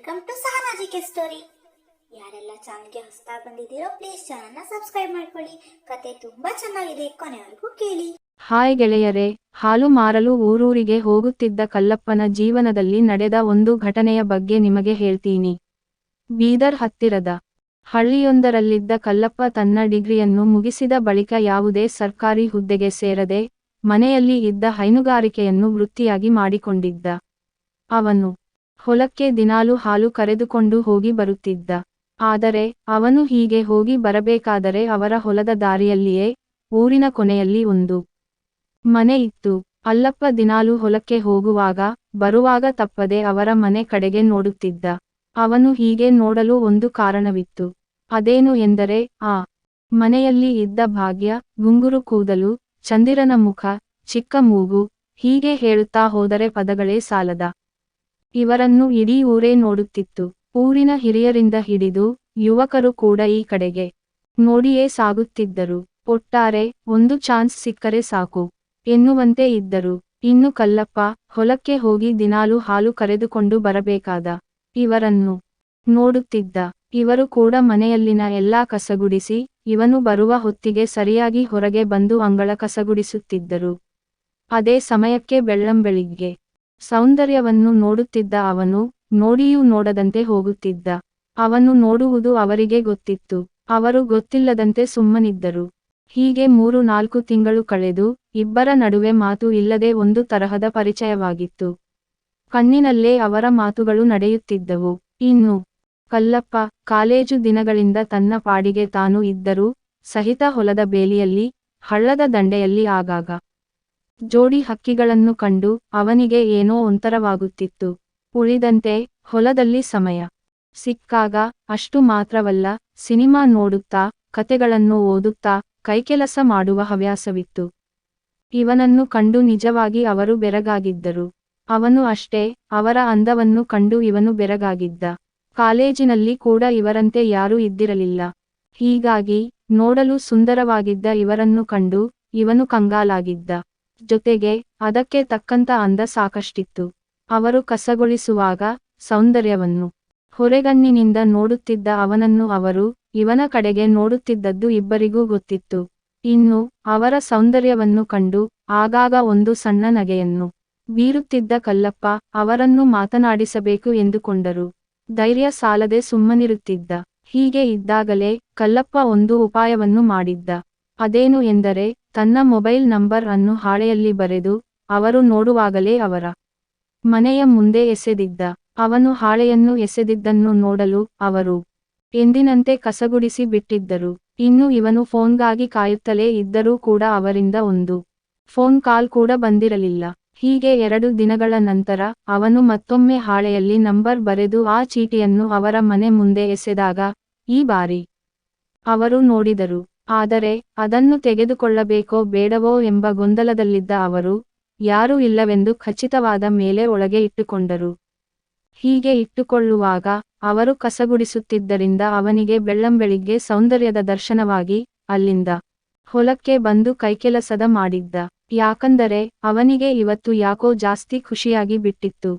Welcome to ಸಹನಾಜಿಕೆ story ಯಾರೆಲ್ಲ ಚಾನಲ್ಗೆ ಹೊಸದಾಗಿ ಬಂದಿದ್ದೀರೋ ಪ್ಲೀಸ್ ಚಾನಲ್ನ ಸಬ್ಸ್ಕ್ರೈಬ್ ಮಾಡ್ಕೊಳ್ಳಿ. ಕತೆ ತುಂಬಾ ಚೆನ್ನಾಗಿದೆ, ಕೊನೆವರೆಗೂ ಕೇಳಿ. ಹಾಯ್ ಗೆಳೆಯರೇ, ಹಾಲು ಮಾರಲು ಊರೂರಿಗೆ ಹೋಗುತ್ತಿದ್ದ ಕಲ್ಲಪ್ಪನ ಜೀವನದಲ್ಲಿ ನಡೆದ ಒಂದು ಘಟನೆಯ ಬಗ್ಗೆ ನಿಮಗೆ ಹೇಳ್ತೀನಿ. ಬೀದರ್ ಹತ್ತಿರದ ಹಳ್ಳಿಯೊಂದರಲ್ಲಿದ್ದ ಕಲ್ಲಪ್ಪ ತನ್ನ ಡಿಗ್ರಿಯನ್ನು ಮುಗಿಸಿದ ಬಳಿಕ ಯಾವುದೇ ಸರ್ಕಾರಿ ಹುದ್ದೆಗೆ ಸೇರದೆ ಮನೆಯಲ್ಲಿ ಇದ್ದ ಹೈನುಗಾರಿಕೆಯನ್ನು ವೃತ್ತಿಯಾಗಿ ಮಾಡಿಕೊಂಡಿದ್ದ. ಅವನು ಹೊಲಕ್ಕೆ ದಿನಾಲು ಹಾಲು ಕರೆದುಕೊಂಡು ಹೋಗಿ ಬರುತ್ತಿದ್ದ. ಆದರೆ, ಅವನು ಹೀಗೆ ಹೋಗಿ ಬರಬೇಕಾದರೆ ಅವರ ಹೊಲದ ದಾರಿಯಲ್ಲಿಯೇ, ಊರಿನ ಕೊನೆಯಲ್ಲಿ ಒಂದು ಮನೆ ಇತ್ತು. ಅಲ್ಲಪ್ಪ ದಿನಾಲು ಹೊಲಕ್ಕೆ ಹೋಗುವಾಗ, ಬರುವಾಗ ತಪ್ಪದೆ ಅವರ ಮನೆ ಕಡೆಗೆ ನೋಡುತ್ತಿದ್ದ. ಅವನು ಹೀಗೆ ನೋಡಲು ಒಂದು ಕಾರಣವಿತ್ತು. ಅದೇನು ಎಂದರೆ, ಆ ಮನೆಯಲ್ಲಿ ಇದ್ದ ಭಾಗ್ಯ, ಗುಂಗುರು ಕೂದಲು, ಚಂದಿರನ ಮುಖ, ಚಿಕ್ಕ ಮೂಗು, ಹೀಗೆ ಹೇಳುತ್ತಾ ಹೋದರೆ ಪದಗಳೇ ಸಾಲದ ಇವರನ್ನು ಇಡೀ ಊರೇ ನೋಡುತ್ತಿತ್ತು. ಊರಿನ ಹಿರಿಯರಿಂದ ಹಿಡಿದು ಯುವಕರು ಕೂಡ ಈ ಕಡೆಗೆ ನೋಡಿಯೇ ಸಾಗುತ್ತಿದ್ದರು. ಒಟ್ಟಾರೆ, ಒಂದು ಚಾನ್ಸ್ ಸಿಕ್ಕರೆ ಸಾಕು ಎನ್ನುವಂತೆ ಇದ್ದರು. ಇನ್ನು ಕಲ್ಲಪ್ಪ, ಹೊಲಕ್ಕೆ ಹೋಗಿ ದಿನಾಲು ಹಾಲು ಕರೆದುಕೊಂಡು ಬರಬೇಕಾದ ಇವರನ್ನು ನೋಡುತ್ತಿದ್ದ. ಇವರು ಕೂಡ ಮನೆಯಲ್ಲಿನ ಎಲ್ಲಾ ಕಸಗುಡಿಸಿ, ಇವನು ಬರುವ ಹೊತ್ತಿಗೆ ಸರಿಯಾಗಿ ಹೊರಗೆ ಬಂದು ಅಂಗಳ ಕಸಗುಡಿಸುತ್ತಿದ್ದರು. ಅದೇ ಸಮಯಕ್ಕೆ ಬೆಳ್ಳಂಬೆಳಿಗ್ಗೆ ಸೌಂದರ್ಯವನ್ನು ನೋಡುತ್ತಿದ್ದ ಅವನು, ನೋಡಿಯೂ ನೋಡದಂತೆ ಹೋಗುತ್ತಿದ್ದ. ಅವನು ನೋಡುವುದು ಅವರಿಗೆ ಗೊತ್ತಿತ್ತು. ಅವರು ಗೊತ್ತಿಲ್ಲದಂತೆ ಸುಮ್ಮನಿದ್ದರು. ಹೀಗೆ ಮೂರು ನಾಲ್ಕು ತಿಂಗಳು ಕಳೆದು, ಇಬ್ಬರ ನಡುವೆ ಮಾತು ಇಲ್ಲದೆ ಒಂದು ತರಹದ ಪರಿಚಯವಾಗಿತ್ತು. ಕಣ್ಣಿನಲ್ಲೇ ಅವರ ಮಾತುಗಳು ನಡೆಯುತ್ತಿದ್ದವು. ಇನ್ನು, ಕಲ್ಲಪ್ಪ, ಕಾಲೇಜು ದಿನಗಳಿಂದ ತನ್ನ ಪಾಡಿಗೆ ತಾನು ಇದ್ದರೂ, ಸಹಿತ ಹೊಲದ ಬೇಲಿಯಲ್ಲಿ, ಹಳ್ಳದ ದಂಡೆಯಲ್ಲಿ ಆಗಾಗ ಜೋಡಿ ಹಕ್ಕಿಗಳನ್ನು ಕಂಡು ಅವನಿಗೆ ಏನೋ ಒಂಥರವಾಗುತ್ತಿತ್ತು ಉಳಿದಂತೆ ಹೊಲದಲ್ಲಿ ಸಮಯ. ಸಿಕ್ಕಾಗ ಅಷ್ಟು ಮಾತ್ರವಲ್ಲ, ಸಿನಿಮಾ ನೋಡುತ್ತಾ, ಕತೆಗಳನ್ನು ಓದುತ್ತಾ, ಕೈಕೆಲಸ ಮಾಡುವ ಹವ್ಯಾಸವಿತ್ತು. ಇವನನ್ನು ಕಂಡು ನಿಜವಾಗಿ ಅವರು ಬೆರಗಾಗಿದ್ದರು. ಅವನು ಅಷ್ಟೇ, ಅವರ ಅಂದವನ್ನು ಕಂಡು ಇವನು ಬೆರಗಾಗಿದ್ದ. ಕಾಲೇಜಿನಲ್ಲಿ ಕೂಡ ಇವರಂತೆ ಯಾರೂ ಇದ್ದಿರಲಿಲ್ಲ. ಹೀಗಾಗಿ ನೋಡಲು ಸುಂದರವಾಗಿದ್ದ ಇವರನ್ನು ಕಂಡು ಇವನು ಕಂಗಾಲಾಗಿದ್ದ. ಜೊತೆಗೆ ಅದಕ್ಕೆ ತಕ್ಕಂತ ಅಂದ ಸಾಕಷ್ಟಿತ್ತು. ಅವರು ಕಸಗೊಳಿಸುವಾಗ ಸೌಂದರ್ಯವನ್ನು ಹೊರೆಗಣ್ಣಿನಿಂದ ನೋಡುತ್ತಿದ್ದ ಅವನನ್ನು ಅವರು ಇವನ ಕಡೆಗೆ ನೋಡುತ್ತಿದ್ದದ್ದು ಇಬ್ಬರಿಗೂ ಗೊತ್ತಿತ್ತು. ಇನ್ನು ಅವರ ಸೌಂದರ್ಯವನ್ನು ಕಂಡು ಆಗಾಗ ಒಂದು ಸಣ್ಣ ನಗೆಯನ್ನು ಬೀರುತ್ತಿದ್ದ ಕಲ್ಲಪ್ಪ ಅವರನ್ನು ಮಾತನಾಡಿಸಬೇಕು ಎಂದುಕೊಂಡರು. ಧೈರ್ಯ ಸಾಲದೆ ಸುಮ್ಮನಿರುತ್ತಿದ್ದ. ಹೀಗೆ ಇದ್ದಾಗಲೇ ಕಲ್ಲಪ್ಪ ಒಂದು ಉಪಾಯವನ್ನು ಮಾಡಿದ್ದ. ಅದೇನು ಎಂದರೆ, ತನ್ನ ಮೊಬೈಲ್ ನಂಬರ್ ಅನ್ನು ಹಾಳೆಯಲ್ಲಿ ಬರೆದು, ಅವರು ನೋಡುವಾಗಲೇ ಅವರ ಮನೆಯ ಮುಂದೆ ಎಸೆದಿದ್ದ, ಅವನು ಹಾಳೆಯನ್ನು ಎಸೆದಿದ್ದನ್ನು ನೋಡಲು ಅವರು ಎಂದಿನಂತೆ ಕಸಗುಡಿಸಿ ಬಿಟ್ಟಿದ್ದರು. ಇನ್ನು ಇವನು ಫೋನ್ಗಾಗಿ ಕಾಯುತ್ತಲೇ ಇದ್ದರೂ ಕೂಡ ಅವರಿಂದ ಒಂದು ಫೋನ್ ಕಾಲ್ ಕೂಡ ಬಂದಿರಲಿಲ್ಲ. ಹೀಗೆ ಎರಡು ದಿನಗಳ ನಂತರ, ಅವನು ಮತ್ತೊಮ್ಮೆ ಹಾಳೆಯಲ್ಲಿ ನಂಬರ್ ಬರೆದು ಆ ಚೀಟಿಯನ್ನು ಅವರ ಮನೆ ಮುಂದೆ ಎಸೆದಾಗ, ಈ ಬಾರಿ ಅವರು ನೋಡಿದರು. ಆದರೆ ಅದನ್ನು ತೆಗೆದುಕೊಳ್ಳಬೇಕೋ ಬೇಡವೋ ಎಂಬ ಗೊಂದಲದಲ್ಲಿದ್ದ ಅವರು, ಯಾರೂ ಇಲ್ಲವೆಂದು ಖಚಿತವಾದ ಮೇಲೆ ಒಳಗೆ ಇಟ್ಟುಕೊಂಡರು. ಹೀಗೆ ಇಟ್ಟುಕೊಳ್ಳುವಾಗ ಅವರು ಕಸಗುಡಿಸುತ್ತಿದ್ದರಿಂದ ಅವನಿಗೆ ಬೆಳ್ಳಂಬೆಳಿಗ್ಗೆ ಸೌಂದರ್ಯದ ದರ್ಶನವಾಗಿ ಅಲ್ಲಿಂದ ಹೊಲಕ್ಕೆ ಬಂದು ಕೈಕೆಲಸದ ಮಾಡಿದ್ದ. ಯಾಕಂದರೆ ಅವನಿಗೆ ಇವತ್ತು ಯಾಕೋ ಜಾಸ್ತಿ ಖುಷಿಯಾಗಿ ಬಿಟ್ಟಿತ್ತು.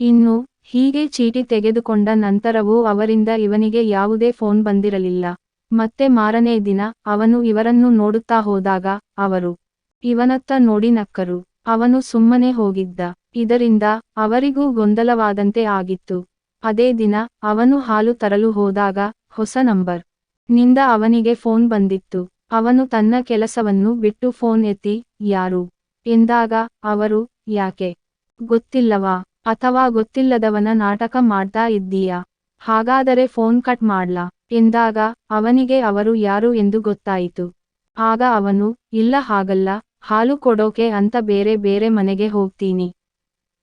ಇನ್ನು ಹೀಗೆ ಚೀಟಿ ತೆಗೆದುಕೊಂಡ ನಂತರವೂ ಅವರಿಂದ ಇವನಿಗೆ ಯಾವುದೇ ಫೋನ್ ಬಂದಿರಲಿಲ್ಲ. ಮತ್ತೆ ಮಾರನೇ ದಿನ ಅವನು ಇವರನ್ನು ನೋಡುತ್ತಾ ಹೋದಾಗ ಅವರು, ಇವನತ್ತ ನೋಡಿ ನಕ್ಕರು. ಅವನು ಸುಮ್ಮನೆ ಹೋಗಿದ್ದ. ಇದರಿಂದ ಅವರಿಗೂ ಗೊಂದಲವಾದಂತೆ ಆಗಿತ್ತು. ಅದೇ ದಿನ ಅವನು ಹಾಲು ತರಲು ಹೋದಾಗ ಹೊಸ ನಂಬರ್ನಿಂದ ಅವನಿಗೆ ಫೋನ್ ಬಂದಿತ್ತು. ಅವನು ತನ್ನ ಕೆಲಸವನ್ನು ಬಿಟ್ಟು ಫೋನ್ ಎತ್ತಿ, ಯಾರು? ಎಂದಾಗ ಅವರು, ಯಾಕೆ? ಗೊತ್ತಿಲ್ಲವಾ? ಅಥವಾ ಗೊತ್ತಿಲ್ಲದವನ ನಾಟಕ ಮಾಡ್ತಾ ಇದ್ದೀಯಾ? ಹಾಗಾದರೆ ಫೋನ್ ಕಟ್ ಮಾಡ್ಲಾ? ಎಂದಾಗ ಅವನಿಗೆ ಅವರು ಯಾರು ಎಂದು ಗೊತ್ತಾಯಿತು. ಆಗ ಅವನು, ಇಲ್ಲ ಹಾಗಲ್ಲ, ಹಾಲು ಕೊಡೋಕೆ ಅಂತ ಬೇರೆ ಬೇರೆ ಮನೆಗೆ ಹೋಗ್ತೀನಿ.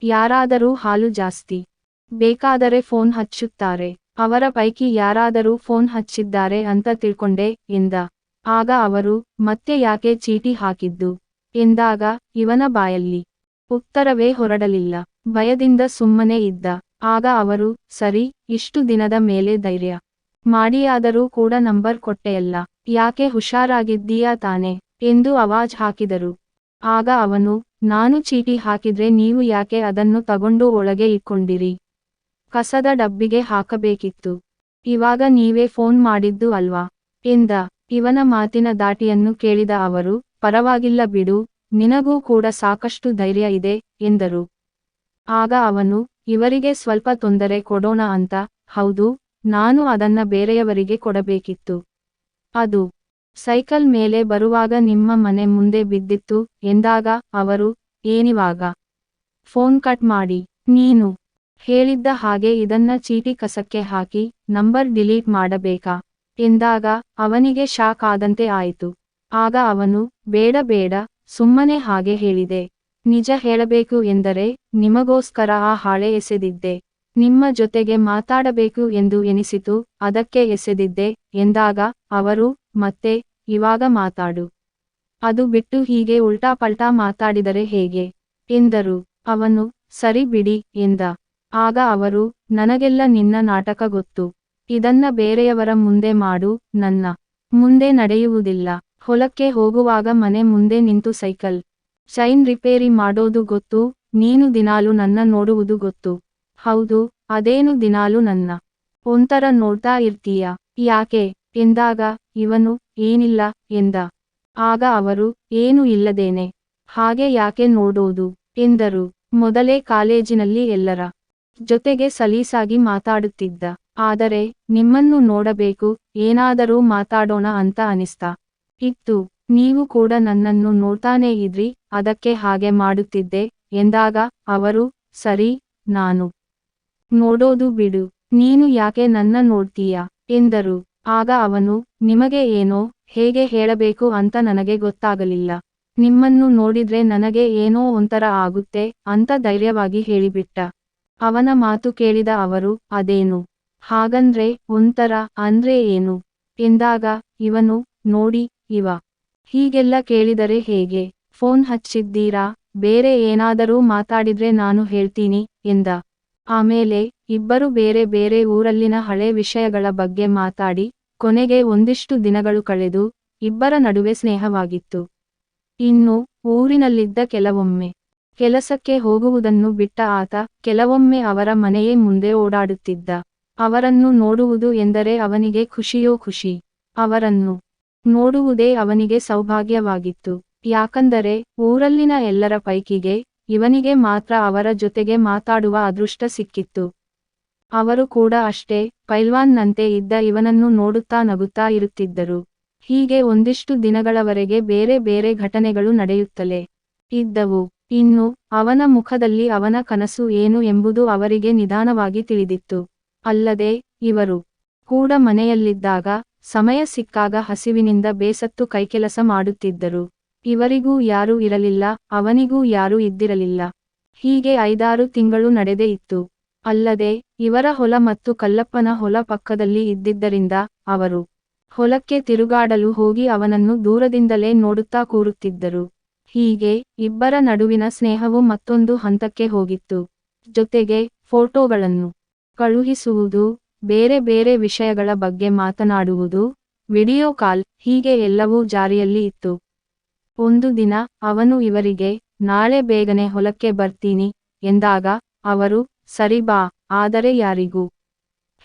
ಯಾರಾದರೂ ಹಾಲು ಜಾಸ್ತಿ ಬೇಕಾದರೆ ಫೋನ್ ಹಚ್ಚುತ್ತಾರೆ. ಅವರ ಪೈಕಿ ಯಾರಾದರೂ ಫೋನ್ ಹಚ್ಚಿದ್ದಾರೆ ಅಂತ ತಿಳ್ಕೊಂಡೆ, ಎಂದ. ಆಗ ಅವರು, ಮತ್ತೆ ಯಾಕೆ ಚೀಟಿ ಹಾಕಿದ್ದು? ಎಂದಾಗ, ಇವನ ಬಾಯಲ್ಲಿ ಉತ್ತರವೇ ಹೊರಡಲಿಲ್ಲ. ಭಯದಿಂದ ಸುಮ್ಮನೆ ಇದ್ದ. ಆಗ ಅವರು, ಸರಿ, ಇಷ್ಟು ದಿನದ ಮೇಲೆ ಧೈರ್ಯ. ಮಾಡಿಯಾದರೂ ಕೂಡ ನಂಬರ್ ಕೊಟ್ಟೆಯಲ್ಲ. ಯಾಕೆ ಹುಷಾರಾಗಿದ್ದೀಯಾ ತಾನೆ? ಎಂದು ಅವಾಜ್ ಹಾಕಿದರು. ಆಗ ಅವನು, ನಾನು ಚೀಟಿ ಹಾಕಿದ್ರೆ ನೀವು ಯಾಕೆ ಅದನ್ನು ತಗೊಂಡು ಒಳಗೆ ಇಟ್ಕೊಂಡಿರಿ? ಕಸದ ಡಬ್ಬಿಗೆ ಹಾಕಬೇಕಿತ್ತು. ಇವಾಗ ನೀವೇ ಫೋನ್ ಮಾಡಿದ್ದು ಅಲ್ವಾ? ಎಂದ. ಇವನ ಮಾತಿನ ದಾಟಿಯನ್ನು ಕೇಳಿದ ಅವರು, ಪರವಾಗಿಲ್ಲ ಬಿಡು, ನಿನಗೂ ಕೂಡ ಸಾಕಷ್ಟು ಧೈರ್ಯ ಇದೆ, ಎಂದರು. ಆಗ ಅವನು, ಇವರಿಗೆ ಸ್ವಲ್ಪ ತೊಂದರೆ ಕೊಡೋಣ ಅಂತ, ಹೌದು ನಾನು ಅದನ್ನ ಬೇರೆಯವರಿಗೆ ಕೊಡಬೇಕಿತ್ತು. ಅದು ಸೈಕಲ್ ಮೇಲೆ ಬರುವಾಗ ನಿಮ್ಮ ಮನೆ ಮುಂದೆ ಬಿದ್ದಿತ್ತು, ಎಂದಾಗ ಅವರು, ಏನಿವಾಗ? ಫೋನ್ ಕಟ್ ಮಾಡಿ. ನೀನು ಹೇಳಿದ್ದ ಹಾಗೆ ಇದನ್ನ ಚೀಟಿ ಕಸಕ್ಕೆ ಹಾಕಿ, ನಂಬರ್ ಡಿಲೀಟ್ ಮಾಡಬೇಕಾ? ಎಂದಾಗ ಅವನಿಗೆ ಶಾಕ್ ಆದಂತೆ ಆಯಿತು. ಆಗ ಅವನು, ಬೇಡ ಬೇಡ, ಸುಮ್ಮನೆ ಹಾಗೆ ಹೇಳಿದೆ. ನಿಜ ಹೇಳಬೇಕು ಎಂದರೆ, ನಿಮಗೋಸ್ಕರ ಆ ಹಾಳೆ ಎಸೆದಿದ್ದೆ. ನಿಮ್ಮ ಜೊತೆಗೆ ಮಾತಾಡಬೇಕು ಎಂದು ಎನಿಸಿತು, ಅದಕ್ಕೆ ಎಸೆದಿದ್ದೆ, ಎಂದಾಗ ಅವರು, ಮತ್ತೆ, ಇವಾಗ ಮಾತಾಡು. ಅದು ಬಿಟ್ಟು ಹೀಗೆ ಉಲ್ಟಾ ಪಲ್ಟಾ ಮಾತಾಡಿದರೆ ಹೇಗೆ? ಎಂದರು. ಅವನು, ಸರಿ ಬಿಡಿ, ಎಂದ. ಆಗ ಅವರು, ನನಗೆಲ್ಲ ನಿನ್ನ ನಾಟಕ ಗೊತ್ತು. ಇದನ್ನ ಬೇರೆಯವರ ಮುಂದೆ ಮಾಡು, ನನ್ನ ಮುಂದೆ ನಡೆಯುವುದಿಲ್ಲ. ಹೊಲಕ್ಕೆ ಹೋಗುವಾಗ ಮನೆ ಮುಂದೆ ನಿಂತು ಸೈಕಲ್, ಚೈನ್ ರಿಪೇರಿ ಮಾಡೋದು ಗೊತ್ತು. ನೀನು ದಿನಾಲು ನನ್ನ ನೋಡುವುದು ಗೊತ್ತು. ಹೌದು, ಅದೇನು ದಿನಾಲು ನನ್ನ ಒಂಥರ ನೋಡ್ತಾ ಇರ್ತೀಯ. ಯಾಕೆ? ಎಂದಾಗ, ಇವನು, ಏನಿಲ್ಲ, ಎಂದ. ಆಗ ಅವರು, ಏನು ಇಲ್ಲದೇನೆ. ಹಾಗೆ ಯಾಕೆ ನೋಡೋದು? ಎಂದರು. ಮೊದಲೇ ಕಾಲೇಜಿನಲ್ಲಿ ಎಲ್ಲರ ಜೊತೆಗೆ ಸಲೀಸಾಗಿ ಮಾತಾಡುತ್ತಿದ್ದ. ಆದರೆ, ನಿಮ್ಮನ್ನು ನೋಡಬೇಕು, ಏನಾದರೂ ಮಾತಾಡೋಣ ಅಂತ ಅನಿಸ್ತಾ ಇತ್ತು. ನೀವು ಕೂಡ ನನ್ನನ್ನು ನೋಡ್ತಾನೇ ಇದ್ರಿ, ಅದಕ್ಕೆ ಹಾಗೆ ಮಾಡುತ್ತಿದ್ದೆ, ಎಂದಾಗ, ಅವರು, ಸರಿ, ನಾನು ನೋಡೋದು ಬಿಡು, ನೀನು ಯಾಕೆ ನನ್ನ ನೋಡ್ತೀಯ? ಎಂದರು. ಆಗ ಅವನು, ನಿಮಗೆ ಏನೋ ಹೇಗೆ ಹೇಳಬೇಕು ಅಂತ ನನಗೆ ಗೊತ್ತಾಗಲಿಲ್ಲ. ನಿಮ್ಮನ್ನು ನೋಡಿದ್ರೆ ನನಗೆ ಏನೋ ಒಂಥರ ಆಗುತ್ತೆ ಅಂತ ಧೈರ್ಯವಾಗಿ ಹೇಳಿಬಿಟ್ಟ. ಅವನ ಮಾತು ಕೇಳಿದ ಅವರು, ಅದೇನು? ಹಾಗಂದ್ರೆ ಒಂಥರ ಅಂದ್ರೆ ಏನು? ಎಂದಾಗ, ಇವನು, ನೋಡಿ, ಇವ. ಹೀಗೆಲ್ಲ ಕೇಳಿದರೆ ಹೇಗೆ? ಫೋನ್ ಹಚ್ಚಿದ್ದೀರಾ? ಬೇರೆ ಏನಾದರೂ ಮಾತಾಡಿದ್ರೆ ನಾನು ಹೇಳ್ತೀನಿ, ಎಂದ. ಆಮೇಲೆ ಇಬ್ಬರು ಬೇರೆ ಬೇರೆ ಊರಲ್ಲಿನ ಹಳೆ ವಿಷಯಗಳ ಬಗ್ಗೆ ಮಾತಾಡಿ, ಕೊನೆಗೆ ಒಂದಿಷ್ಟು ದಿನಗಳು ಕಳೆದು ಇಬ್ಬರ ನಡುವೆ ಸ್ನೇಹವಾಗಿತ್ತು. ಇನ್ನು ಊರಿನಲ್ಲಿದ್ದ ಕೆಲವೊಮ್ಮೆ ಕೆಲಸಕ್ಕೆ ಹೋಗುವುದನ್ನು ಬಿಟ್ಟ ಆತ ಕೆಲವೊಮ್ಮೆ ಅವರ ಮನೆಯೇ ಮುಂದೆ ಓಡಾಡುತ್ತಿದ್ದ. ಅವರನ್ನು ನೋಡುವುದು ಎಂದರೆ ಅವನಿಗೆ ಖುಷಿಯೋ ಖುಷಿ. ಅವರನ್ನು ನೋಡುವುದೇ ಅವನಿಗೆ ಸೌಭಾಗ್ಯವಾಗಿತ್ತು. ಯಾಕಂದರೆ ಊರಲ್ಲಿನ ಎಲ್ಲರ ಪೈಕಿಗೆ ಇವನಿಗೆ ಮಾತ್ರ ಅವರ ಜೊತೆಗೆ ಮಾತಾಡುವ ಅದೃಷ್ಟ ಸಿಕ್ಕಿತ್ತು. ಅವರು ಕೂಡ ಅಷ್ಟೇ, ಪೈಲ್ವಾನ್ನಂತೆ ಇದ್ದ ಇವನನ್ನು ನೋಡುತ್ತಾ ನಗುತ್ತಾ ಇರುತ್ತಿದ್ದರು. ಹೀಗೆ ಒಂದಿಷ್ಟು ದಿನಗಳವರೆಗೆ ಬೇರೆ ಬೇರೆ ಘಟನೆಗಳು ನಡೆಯುತ್ತಲೇ ಇದ್ದವು. ಇನ್ನು, ಅವನ ಮುಖದಲ್ಲಿ ಅವನ ಕನಸು ಏನು ಎಂಬುದು ಅವರಿಗೆ ನಿಧಾನವಾಗಿ ತಿಳಿದಿತ್ತು. ಅಲ್ಲದೆ, ಇವರು ಕೂಡ ಮನೆಯಲ್ಲಿದ್ದಾಗ, ಸಮಯ ಸಿಕ್ಕಾಗ ಹಸಿವಿನಿಂದ ಬೇಸತ್ತು ಕೈಕೆಲಸ ಮಾಡುತ್ತಿದ್ದರು. ಇವರಿಗೂ ಯಾರೂ ಇರಲಿಲ್ಲ, ಅವನಿಗೂ ಯಾರೂ ಇದ್ದಿರಲಿಲ್ಲ. ಹೀಗೆ ಐದಾರು ತಿಂಗಳು ನಡೆದೇ ಇತ್ತು. ಅಲ್ಲದೆ, ಇವರ ಹೊಲ ಮತ್ತು ಕಲ್ಲಪ್ಪನ ಹೊಲ ಪಕ್ಕದಲ್ಲಿ ಇದ್ದಿದ್ದರಿಂದ ಅವರು ಹೊಲಕ್ಕೆ ತಿರುಗಾಡಲು ಹೋಗಿ ಅವನನ್ನು ದೂರದಿಂದಲೇ ನೋಡುತ್ತಾ ಕೂರುತ್ತಿದ್ದರು. ಹೀಗೆ, ಇಬ್ಬರ ನಡುವಿನ ಸ್ನೇಹವು ಮತ್ತೊಂದು ಹಂತಕ್ಕೆ ಹೋಗಿತ್ತು. ಜೊತೆಗೆ, ಫೋಟೋಗಳನ್ನು ಕಳುಹಿಸುವುದು, ಬೇರೆ ಬೇರೆ ವಿಷಯಗಳ ಬಗ್ಗೆ ಮಾತನಾಡುವುದು, ವಿಡಿಯೋ ಕಾಲ್ ಹೀಗೆ ಎಲ್ಲವೂ ಜಾರಿಯಲ್ಲಿ ಇತ್ತು. ಒಂದು ದಿನ ಅವನು ಇವರಿಗೆ, ನಾಳೆ ಬೇಗನೆ ಹೊಲಕ್ಕೆ ಬರ್ತೀನಿ, ಎಂದಾಗ ಅವರು, ಸರಿ ಬಾ, ಆದರೆ ಯಾರಿಗೂ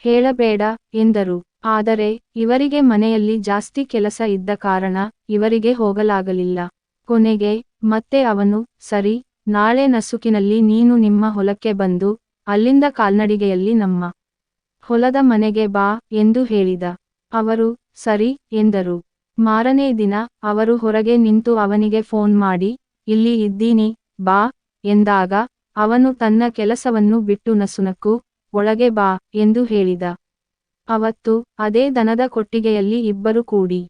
ಹೇಳಬೇಡ, ಎಂದರು. ಆದರೆ ಇವರಿಗೆ ಮನೆಯಲ್ಲಿ ಜಾಸ್ತಿ ಕೆಲಸ ಇದ್ದ ಕಾರಣ ಇವರಿಗೆ ಹೋಗಲಾಗಲಿಲ್ಲ. ಕೊನೆಗೆ, ಮತ್ತೆ ಅವನು, ಸರಿ, ನಾಳೆ ನಸುಕಿನಲ್ಲಿ ನೀನು ನಿಮ್ಮ ಹೊಲಕ್ಕೆ ಬಂದು, ಅಲ್ಲಿಂದ ಕಾಲ್ನಡಿಗೆಯಲ್ಲಿ ನಮ್ಮ ಹೊಲದ ಮನೆಗೆ ಬಾ, ಎಂದು ಹೇಳಿದ. ಅವರು, ಸರಿ, ಎಂದರು. ಮಾರನೇ ದಿನ ಅವರು ಹೊರಗೆ ನಿಂತು ಅವನಿಗೆ ಫೋನ್ ಮಾಡಿ, ಇಲ್ಲಿ ಇದ್ದೀನಿ, ಬಾ, ಎಂದಾಗ, ಅವನು ತನ್ನ ಕೆಲಸವನ್ನು ಬಿಟ್ಟು ನಸುನಕ್ಕು, ಒಳಗೆ ಬಾ, ಎಂದು ಹೇಳಿದ. ಅವತ್ತು, ಅದೇ ದನದ ಕೊಟ್ಟಿಗೆಯಲ್ಲಿ ಇಬ್ಬರು ಕೂಡಿ,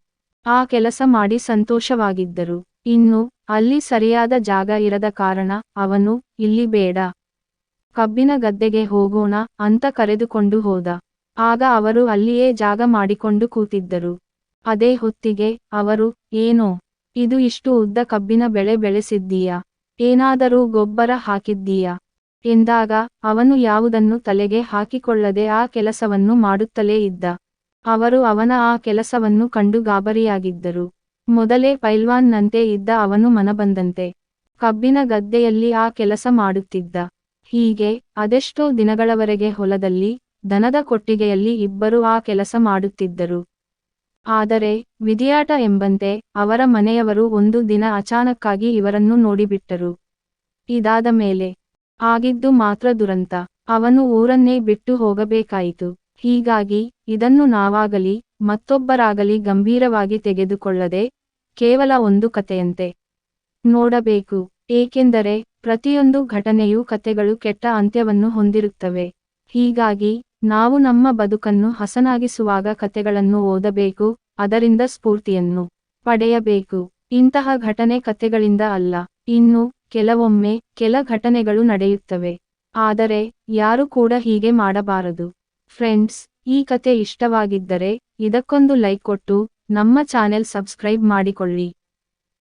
ಆ ಕೆಲಸ ಮಾಡಿ ಸಂತೋಷವಾಗಿದ್ದರು. ಇನ್ನು, ಅಲ್ಲಿ ಸರಿಯಾದ ಜಾಗ ಇರದ ಕಾರಣ, ಅವನು, ಇಲ್ಲಿ ಬೇಡ, ಕಬ್ಬಿನ ಗದ್ದೆಗೆ ಹೋಗೋಣ, ಅಂತ ಕರೆದುಕೊಂಡು ಹೋದ. ಆಗ ಅವರು ಅಲ್ಲಿಯೇ ಜಾಗ ಮಾಡಿಕೊಂಡು ಕೂತಿದ್ದರು. ಅದೇ ಹೊತ್ತಿಗೆ, ಅವರು, ಏನೋ? ಇದು ಇಷ್ಟು ಉದ್ದ ಕಬ್ಬಿನ ಬೆಳೆ ಬೆಳೆಸಿದ್ದೀಯಾ? ಏನಾದರೂ ಗೊಬ್ಬರ ಹಾಕಿದ್ದೀಯಾ? ಎಂದಾಗ, ಅವನು ಯಾವುದನ್ನು ತಲೆಗೆ ಹಾಕಿಕೊಳ್ಳದೆ ಆ ಕೆಲಸವನ್ನು ಮಾಡುತ್ತಲೇ ಇದ್ದ. ಅವರು ಅವನ ಆ ಕೆಲಸವನ್ನು ಕಂಡು ಗಾಬರಿಯಾಗಿದ್ದರು. ಮೊದಲೇ ಪೈಲ್ವಾನ್ನಂತೆ ಇದ್ದ ಅವನು ಮನಬಂದಂತೆ. ಕಬ್ಬಿನ ಗದ್ದೆಯಲ್ಲಿ ಆ ಕೆಲಸ ಮಾಡುತ್ತಿದ್ದ. ಹೀಗೆ, ಅದೆಷ್ಟೋ ದಿನಗಳವರೆಗೆ ಹೊಲದಲ್ಲಿ, ದನದ ಕೊಟ್ಟಿಗೆಯಲ್ಲಿ ಇಬ್ಬರು ಆ ಕೆಲಸ ಮಾಡುತ್ತಿದ್ದರು. ಆದರೆ ವಿಧಿಯಾಟ ಎಂಬಂತೆ ಅವರ ಮನೆಯವರು ಒಂದು ದಿನ ಅಚಾನಕ್ಕಾಗಿ ಇವರನ್ನು ನೋಡಿಬಿಟ್ಟರು. ಇದಾದ ಮೇಲೆ ಆಗಿದ್ದು ಮಾತ್ರ ದುರಂತ. ಅವನು ಊರನ್ನೇ ಬಿಟ್ಟು ಹೋಗಬೇಕಾಯಿತು. ಹೀಗಾಗಿ ಇದನ್ನು ನಾವಾಗಲಿ ಮತ್ತೊಬ್ಬರಾಗಲಿ ಗಂಭೀರವಾಗಿ ತೆಗೆದುಕೊಳ್ಳದೆ ಕೇವಲ ಒಂದು ಕಥೆಯಂತೆ ನೋಡಬೇಕು. ಏಕೆಂದರೆ ಪ್ರತಿಯೊಂದು ಘಟನೆಯೂ ಕತೆಗಳು ಕೆಟ್ಟ ಅಂತ್ಯವನ್ನು ಹೊಂದಿರುತ್ತವೆ. ಹೀಗಾಗಿ ನಾವು ನಮ್ಮ ಬದುಕನ್ನು ಹಸನಾಗಿಸುವಾಗ ಕತೆಗಳನ್ನು ಓದಬೇಕು, ಅದರಿಂದ ಸ್ಫೂರ್ತಿಯನ್ನು ಪಡೆಯಬೇಕು. ಇಂತಹ ಘಟನೆ ಕತೆಗಳಿಂದ ಅಲ್ಲ, ಇನ್ನು ಕೆಲವೊಮ್ಮೆ ಕೆಲ ಘಟನೆಗಳು ನಡೆಯುತ್ತವೆ. ಆದರೆ, ಯಾರು ಕೂಡ ಹೀಗೆ ಮಾಡಬಾರದು. ಫ್ರೆಂಡ್ಸ್, ಈ ಕತೆ ಇಷ್ಟವಾಗಿದ್ದರೆ, ಇದಕ್ಕೊಂದು ಲೈಕ್ ಕೊಟ್ಟು, ನಮ್ಮ ಚಾನೆಲ್ ಸಬ್ಸ್ಕ್ರೈಬ್ ಮಾಡಿಕೊಳ್ಳಿ.